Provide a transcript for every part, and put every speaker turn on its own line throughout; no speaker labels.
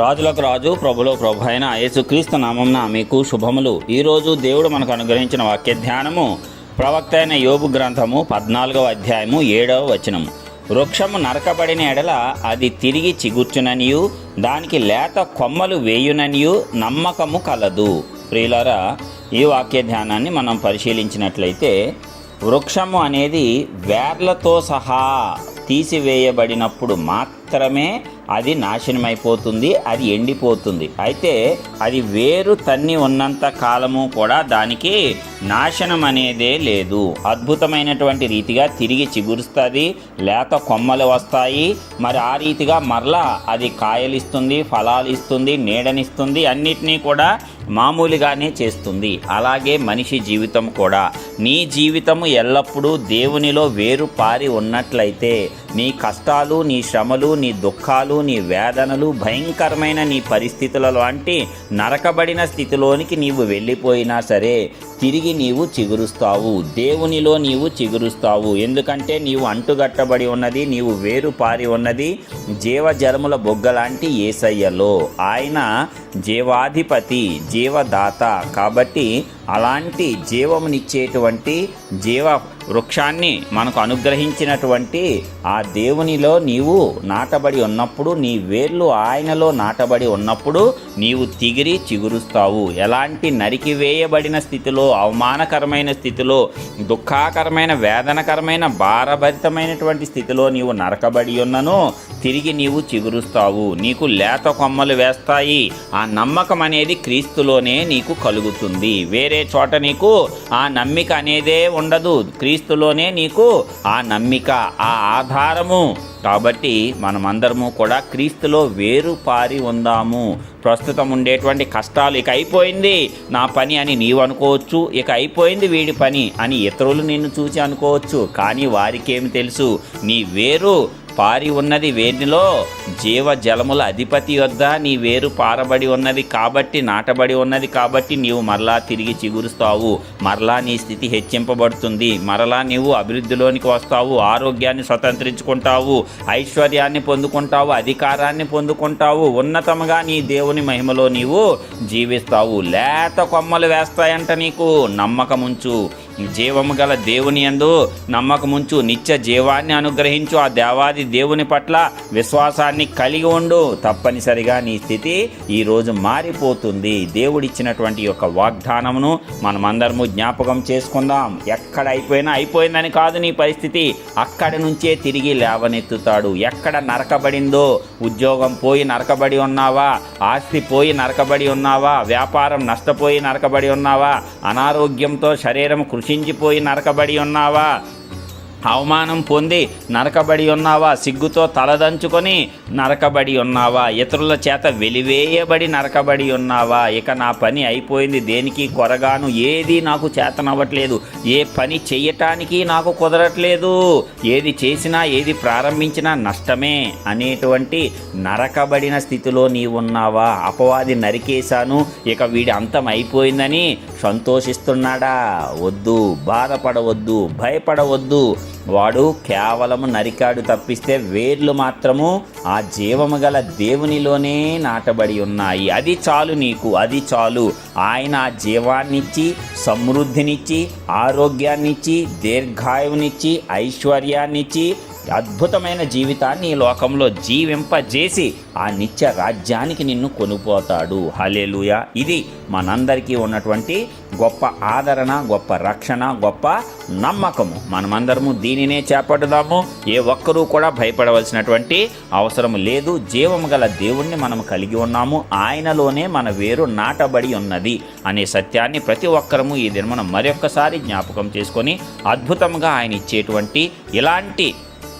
రాజులకు రాజు ప్రభులో ప్రభు అయిన యేసుక్రీస్తు నామంన మీకు శుభములు. ఈరోజు దేవుడు మనకు అనుగ్రహించిన వాక్య ధ్యానము ప్రవక్త అయిన యోగు గ్రంథము పద్నాలుగవ అధ్యాయము ఏడవ వచనము. వృక్షము నరకబడిన ఎడల అది తిరిగి చిగుర్చుననియు దానికి లేత కొమ్మలు వేయుననియు నమ్మకము కలదు. ప్రియులారా ఈ వాక్య ధ్యానాన్ని మనం పరిశీలించినట్లయితే వృక్షము అనేది వేర్లతో సహా తీసివేయబడినప్పుడు మాత్రమే అది నాశనమైపోతుంది అది ఎండిపోతుంది. అయితే అది వేరు తన్ని ఉన్నంత కాలము కూడా దానికి నాశనం అనేదే లేదు. అద్భుతమైనటువంటి రీతిగా తిరిగి చిగురుస్తుంది లేత కొమ్మలు వస్తాయి. మరి ఆ రీతిగా మరలా అది కాయలిస్తుంది ఫలాలు ఇస్తుంది నీడనిస్తుంది అన్నిటినీ కూడా మామూలుగానే చేస్తుంది. అలాగే మనిషి జీవితం కూడా. నీ జీవితము ఎల్లప్పుడూ దేవునిలో వేరు పారి ఉన్నట్లయితే నీ కష్టాలు నీ శ్రమలు నీ దుఃఖాలు నీ వేదనలు భయంకరమైన నీ పరిస్థితుల లాంటి నరకబడిన స్థితిలోనికి నీవు వెళ్ళిపోయినా సరే తిరిగి నీవు చిగురుస్తావు. దేవునిలో నీవు చిగురుస్తావు. ఎందుకంటే నీవు అంటుగట్టబడి ఉన్నది నీవు వేరు పారి ఉన్నది జీవజలముల బొగ్గలాంటి ఏసయ్యలో. ఆయన జీవాధిపతి జీవదాత. కాబట్టి అలాంటి జీవమునిచ్చేటువంటి జీవ వృక్షాన్ని మనకు అనుగ్రహించినటువంటి ఆ దేవునిలో నీవు నాటబడి ఉన్నప్పుడు నీ వేర్లు ఆయనలో నాటబడి ఉన్నప్పుడు నీవు తిగిరి చిగురుస్తావు. ఎలాంటి నరికివేయబడిన స్థితిలో అవమానకరమైన స్థితిలో దుఃఖాకరమైన వేదనకరమైన భారభరితమైనటువంటి స్థితిలో నీవు నరకబడి ఉన్నను తిరిగి నీవు చిగురుస్తావు. నీకు లేత కొమ్మలు వేస్తాయి. ఆ నమ్మకం అనేది క్రీస్తులోనే నీకు కలుగుతుంది. వేరే చోట నీకు ఆ నమ్మిక అనేదే ఉండదు. క్రీస్తులోనే నీకు ఆ నమ్మిక ఆ ఆధారము. కాబట్టి మనమందరము కూడా క్రీస్తులో వేరు పారి ఉందాము. ప్రస్తుతం ఉండేటువంటి కష్టాలు ఇక అయిపోయింది. నా పని అని నీవు అనుకోవచ్చు ఇక అయిపోయింది వీడి పని అని ఇతరులు నిన్ను చూసి అనుకోవచ్చు. కానీ వారికేమి తెలుసు? నీ వేరు పారి ఉన్నది వేడిలో జీవ జలముల అధిపతి వద్ద నీ వేరు పారబడి ఉన్నది కాబట్టి నాటబడి ఉన్నది కాబట్టి నీవు మరలా తిరిగి చిగురుస్తావు. మరలా నీ స్థితి హెచ్చింపబడుతుంది. మరలా నీవు అభివృద్ధిలోనికి వస్తావు. ఆరోగ్యాన్ని స్వతంత్రించుకుంటావు. ఐశ్వర్యాన్ని పొందుకుంటావు. అధికారాన్ని పొందుకుంటావు. ఉన్నతముగా నీ దేవుని మహిమలో నీవు జీవిస్తావు. లేత కొమ్మలు వేస్తాయంట నీకు. నమ్మకముంచు. జీవము గల దేవుని యందు నమ్మకముంచు నిత్య జీవాన్ని అనుగ్రహించు. ఆ దేవాది దేవుని పట్ల విశ్వాసాన్ని కలిగి ఉండు. తప్పనిసరిగా నీ స్థితి ఈరోజు మారిపోతుంది. దేవుడిచ్చినటువంటి యొక్క వాగ్దానమును మనమందరము జ్ఞాపకం చేసుకుందాం. ఎక్కడ అయిపోయినా అయిపోయిందని కాదు నీ పరిస్థితి. అక్కడి నుంచే తిరిగి లేవనెత్తుతాడు. ఎక్కడ నరకబడిందో ఉద్యోగం పోయి నరకబడి ఉన్నావా ఆస్తి పోయి నరకబడి ఉన్నావా వ్యాపారం నష్టపోయి నరకబడి ఉన్నావా అనారోగ్యంతో శరీరం కృషి కృషించిపోయి నరకబడి ఉన్నావా? అవమానం పొంది నరకబడి ఉన్నావా? సిగ్గుతో తలదంచుకొని నరకబడి ఉన్నావా? ఇతరుల చేత వెలివేయబడి నరకబడి ఉన్నావా? ఇక నా పని అయిపోయింది. దేనికి కొరగాను? ఏది నాకు చేతనవ్వట్లేదు. ఏ పని చేయటానికి నాకు కుదరట్లేదు. ఏది చేసినా ఏది ప్రారంభించినా నష్టమే అనేటువంటి నరకబడిన స్థితిలో నీవు ఉన్నావా అపవాది నరికేశాను. ఇక వీడి అంతం అయిపోయిందని సంతోషిస్తున్నాడా? వద్దు బాధపడవద్దు భయపడవద్దు. వాడు కేవలము నరికాడు తప్పిస్తే వేర్లు మాత్రము ఆ జీవము గల దేవునిలోనే నాటబడి ఉన్నాయి. అది చాలు నీకు అది చాలు. ఆయన ఆ జీవాన్నిచ్చి సమృద్ధినిచ్చి ఆరోగ్యాన్నిచ్చి దీర్ఘాయువునిచ్చి ఐశ్వర్యాన్నిచ్చి అద్భుతమైన జీవితాన్ని ఈ లోకంలో జీవింపజేసి ఆ నిత్య రాజ్యానికి నిన్ను కొనుపోతాడు. హలేలుయ ఇది మనందరికీ ఉన్నటువంటి గొప్ప ఆదరణ గొప్ప రక్షణ గొప్ప నమ్మకము. మనమందరము దీనినే చేపడదాము ఏ ఒక్కరూ కూడా భయపడవలసినటువంటి అవసరం లేదు. జీవము గల దేవుణ్ణి మనం కలిగి ఉన్నాము. ఆయనలోనే మన వేరు నాటబడి ఉన్నది అనే సత్యాన్ని ప్రతి ఒక్కరము ఈ దినమున మరొక్కసారి జ్ఞాపకం చేసుకొని అద్భుతంగా ఆయన ఇచ్చేటువంటి ఇలాంటి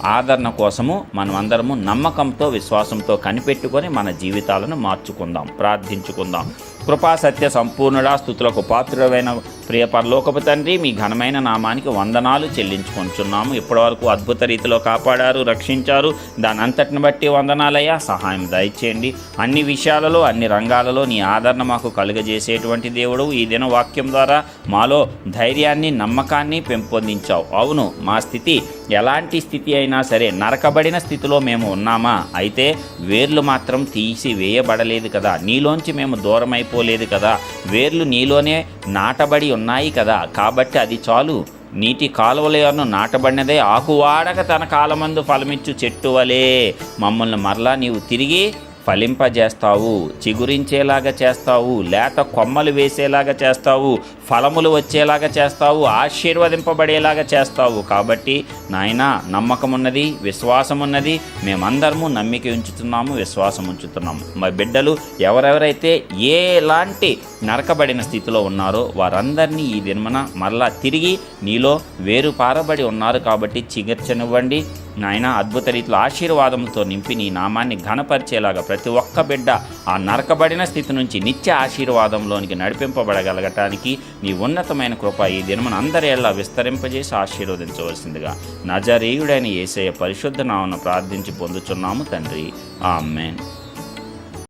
ఆదరణ కోసము మనం అందరము నమ్మకంతో విశ్వాసంతో కనిపెట్టుకొని మన జీవితాలను మార్చుకుందాం ప్రార్థించుకుందాం. కృపా సత్య సంపూర్ణుడా స్థుతులకు పాత్రుడమైన ప్రియ పరలోకపు తండ్రి మీ ఘనమైన నామానికి వందనాలు చెల్లించుకుంటున్నాము ఇప్పటివరకు అద్భుత రీతిలో కాపాడారు రక్షించారు. దాని అంతటిని బట్టి వందనాలయ్యా. సహాయం దయచేయండి. అన్ని విషయాలలో అన్ని రంగాలలో నీ ఆదరణ మాకు కలుగజేసేటువంటి దేవుడు. ఈ దిన వాక్యం ద్వారా మాలో ధైర్యాన్ని నమ్మకాన్ని పెంపొందించావు. అవును మా స్థితి ఎలాంటి స్థితి అయినా సరే నరకబడిన స్థితిలో మేము ఉన్నామా? అయితే వేర్లు మాత్రం తీసి వేయబడలేదు కదా. నీలోంచి మేము దూరమైపోలేదు కదా. వేర్లు నీలోనే నాటబడి ఉన్నాయి కదా. కాబట్టి అది చాలు. నీటి కాలువలను నాటబడినదే. ఆకువాడక తన కాలమందు ఫలమిచ్చు చెట్టు వలే. మమ్మల్ని మరలా నీవు తిరిగి ఫలింపజేస్తావు చిగురించేలాగా చేస్తావు లేత కొమ్మలు వేసేలాగా చేస్తావు ఫలములు వచ్చేలాగా చేస్తావు ఆశీర్వదింపబడేలాగా చేస్తావు. కాబట్టి నాయన నమ్మకం ఉన్నది విశ్వాసం ఉన్నది మేమందరము నమ్మిక ఉంచుతున్నాము విశ్వాసం ఉంచుతున్నాము. మా బిడ్డలు ఎవరెవరైతే ఏలాంటి నరకబడిన స్థితిలో ఉన్నారో వారందరినీ ఈ దినమున మరలా తిరిగి నీలో వేరు పారబడి ఉన్నారు కాబట్టి చిగిర్చనివ్వండి. నాయన అద్భుత రీతిలో ఆశీర్వాదంతో నింపి నీ నామాన్ని ఘనపరిచేలాగా ప్రతి ఒక్క బిడ్డ ఆ నరకబడిన స్థితి నుంచి నిత్య ఆశీర్వాదంలోనికి నడిపింపబడగలగటానికి నీ ఉన్నతమైన కృప ఈ దినమున అందరేళ్ళా విస్తరింపజేసి ఆశీర్వదించవలసిందిగా నజరేయుడైన ఏసయ్య పరిశుద్ధ నామను ప్రార్థించి పొందుచున్నాము తండ్రి. ఆమెన్.